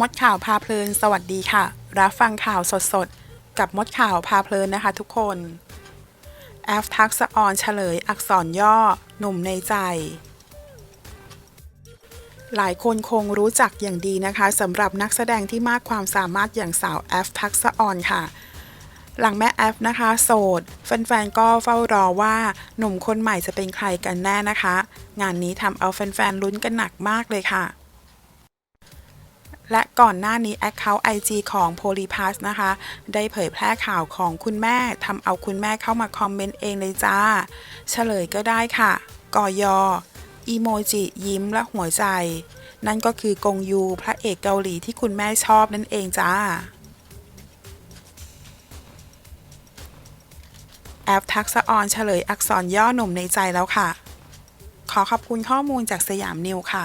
มดข่าวพาเพลิน สวัสดีค่ะ รับฟังข่าวสดๆ กับมดข่าวพาเพลินนะคะทุกคน แอฟทักษออนเฉลยอักษรย่อ หนุ่มในใจ หลายคนคงรู้จักอย่างดีนะคะสำหรับนักแสดงที่มากความสามารถอย่างสาวแอฟทักษออนค่ะ หลังแม่แอฟนะคะ โสด แฟนๆ ก็เฝ้ารอว่าหนุ่มคนใหม่จะเป็นใครกันแน่นะคะ งานนี้ทำเอาแฟนๆ ลุ้นกันหนักมากเลยค่ะ และก่อนหน้านี้ Account IG ของ Polypass นะคะ ได้เผยแพร่ข่าวของคุณแม่ทำเอาคุณแม่เข้ามาคอมเมนต์เองเลยจ้า เฉลยก็ได้ค่ะ กอยออีโมจิยิ้มและหัวใจ นั่นก็คือกงยูพระเอกเกาหลีที่คุณแม่ชอบนั่นเองจ้าแอปทักษะออนเฉลยอักษรย่อหนุ่มในใจแล้วค่ะ ขอขอบคุณข้อมูลจากสยามนิวค่ะ